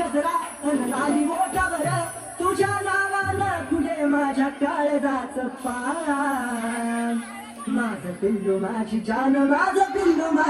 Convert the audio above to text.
गजरा अन लाली मोठावर तुझ्या नावानं तुझे माझ्या काळजाच पान माझं पिल्लू माझी जान माझं पिल्लू माझी